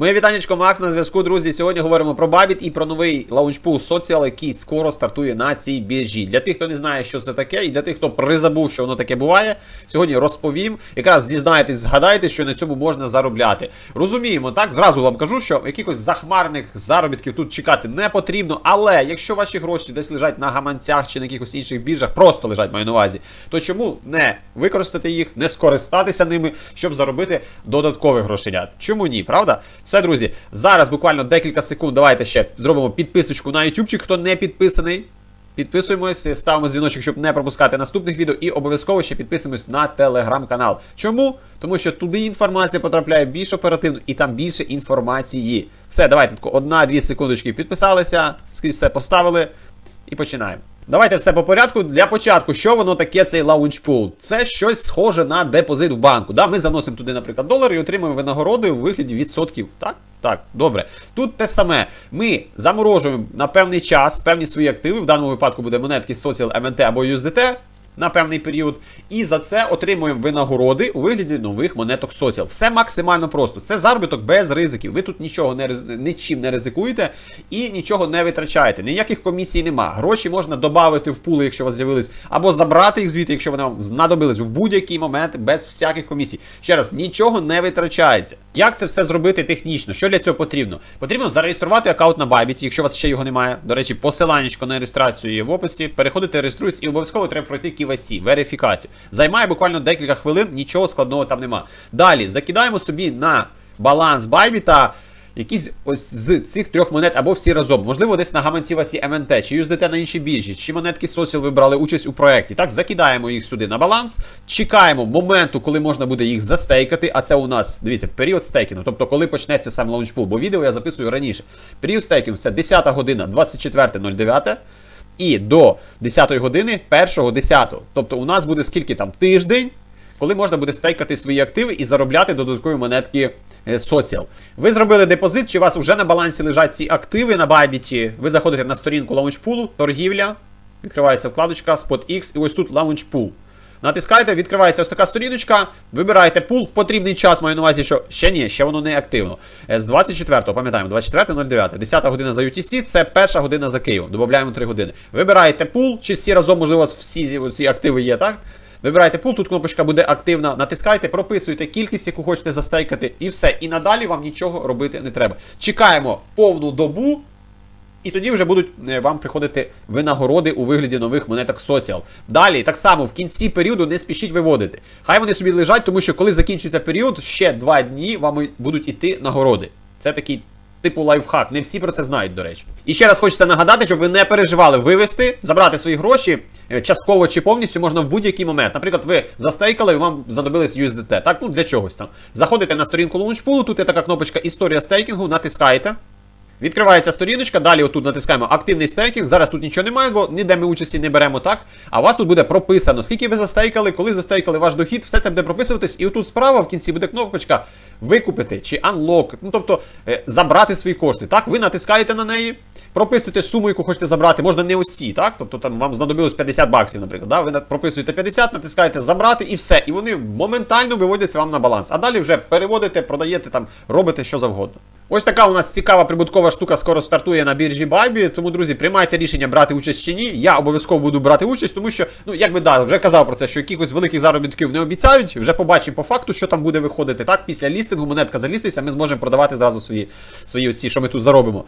Моє вітанечко Макс на зв'язку, друзі. Сьогодні говоримо про Бабіт і про новий лаунчпул Social, який скоро стартує на цій біржі. Для тих, хто не знає, що це таке, і для тих, хто призабув, що воно таке буває, сьогодні розповім. Якраз дізнаєтесь, згадаєте, що на цьому можна заробляти. Розуміємо, так зразу вам кажу, що якихось захмарних заробітків тут чекати не потрібно. Але якщо ваші гроші десь лежать на гаманцях чи на якихось інших біржах, просто лежать маю на увазі, то чому не використати їх, не скористатися ними, щоб заробити додаткових грошенят? Чому ні, правда? Все, друзі, зараз буквально декілька секунд. Давайте ще зробимо підписочку на YouTube, хто не підписаний. Підписуємось, ставимо дзвіночок, щоб не пропускати наступних відео, і обов'язково ще підписуємось на телеграм-канал. Чому? Тому що туди інформація потрапляє більш оперативно і там більше інформації. Все, давайте одна-дві секундочки підписалися, скрізь все поставили і починаємо. Давайте все по порядку. Для початку, що воно таке, цей лаунчпул? Це щось схоже на депозит в банку. Да? Ми заносимо туди, наприклад, долар і отримуємо винагороди у вигляді відсотків. Так? Так, добре. Тут те саме. Ми заморожуємо на певний час певні свої активи. В даному випадку буде монетки Social MNT або USDT. На певний період, і за це отримуємо винагороди у вигляді нових монеток Social. Все максимально просто. Це заробіток без ризиків. Ви тут нічого не нічим не ризикуєте і нічого не витрачаєте. Ніяких комісій нема. Гроші можна додати в пули, якщо у вас з'явились, або забрати їх звідти, якщо вони вам знадобились в будь-який момент без всяких комісій. Ще раз, нічого не витрачається. Як це все зробити технічно? Що для цього потрібно? Потрібно зареєструвати аккаунт на Bybit, якщо у вас ще його немає. До речі, посиланнячко на реєстрацію є в описі. Переходите, реєструєтесь і обов'язково треба пройти KYC, верифікацію. Займає буквально декілька хвилин, нічого складного там нема. Далі закидаємо собі на баланс Bybit якісь ось з цих трьох монет або всі разом. Можливо, десь на гаманці Васі МНТ, чи USDT на іншій біржі, чи монетки Social ви брали участь у проєкті. Так, закидаємо їх сюди на баланс, чекаємо моменту, коли можна буде їх застейкати. А це у нас, дивіться, період стейкінгу, тобто коли почнеться сам лаунчпул, бо відео я записую раніше. Період стейкінгу це 10 година, 24.09. І до 10 години 1 10. Тобто у нас буде скільки там тиждень, коли можна буде стейкати свої активи і заробляти додаткові монетки соціал. Ви зробили депозит, чи у вас вже на балансі лежать ці активи на Байбіті. Ви заходите на сторінку лаунчпулу, торгівля, відкривається вкладочка SpotX, і ось тут лаунчпул. Натискаєте, відкривається ось така сторіночка, вибираєте пул в потрібний час, маю на увазі, що ще ні, ще воно не активно. Е, З 24-го, пам'ятаємо, 24.09, 10 година за UTC, це перша година за Києвом. Додаємо 3 години. Вибираєте пул, чи всі разом, можливо, всі ці активи є, так? Вибираєте пул, тут кнопочка буде активна, натискайте, прописуєте кількість, яку хочете застейкати, і все. І надалі вам нічого робити не треба. Чекаємо повну добу. І тоді вже будуть е, вам приходити винагороди у вигляді нових монеток Social. Далі, так само, в кінці періоду не спішіть виводити. Хай вони собі лежать, тому що коли закінчується період, ще два дні вам будуть іти нагороди. Це такий. Типу лайфхак, не всі про це знають, до речі. І ще раз хочеться нагадати, щоб ви не переживали вивести, забрати свої гроші е, частково чи повністю можна в будь-який момент. Наприклад, ви застейкали і вам знадобились USDT. Так, ну для чогось там. Заходите на сторінку лаунчпулу, тут є така кнопочка Історія стейкінгу, натискаєте. Відкривається сторіночка, далі отут натискаємо активний стейкінг. Зараз тут нічого немає, бо ніде ми участі не беремо так. А у вас тут буде прописано, скільки ви застейкали, коли застейкали ваш дохід, все це буде прописуватись. І отут справа в кінці буде кнопочка викупити чи unlock, ну тобто е, забрати свої кошти. Так, ви натискаєте на неї, прописуєте суму, яку хочете забрати, можна не усі, так? Тобто там вам знадобилось 50 баксів, наприклад. Да? Ви прописуєте 50, натискаєте забрати і все. І вони моментально виводяться вам на баланс. А далі вже переводите, продаєте там, робите що завгодно. Ось така у нас цікава прибуткова штука скоро стартує на біржі Bybit, тому, друзі, приймайте рішення брати участь чи ні. Я обов'язково буду брати участь, тому що, ну, як би да, вже казав про це, що якихось великих заробітків не обіцяють. Вже побачимо по факту, що там буде виходити. Так, після лістингу монетка заліститься, ми зможемо продавати зразу свої, свої ці, що ми тут заробимо.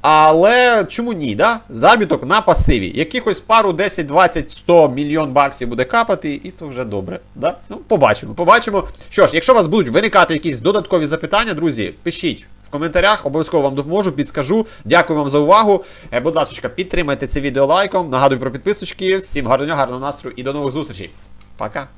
Але чому ні? да? Заробіток на пасиві. Якихось пару 10, 20, 100 мільйон баксів буде капати, і то вже добре. Да? Ну, побачимо, побачимо. Що ж, якщо у вас будуть виникати якісь додаткові запитання, друзі, пишіть. В коментарях обов'язково вам допоможу, підскажу. Дякую вам за увагу. Е, Будь ласка, підтримайте це відео лайком. Нагадую про підписочки. Всім гарного, гарного настрою і до нових зустрічей. Пока.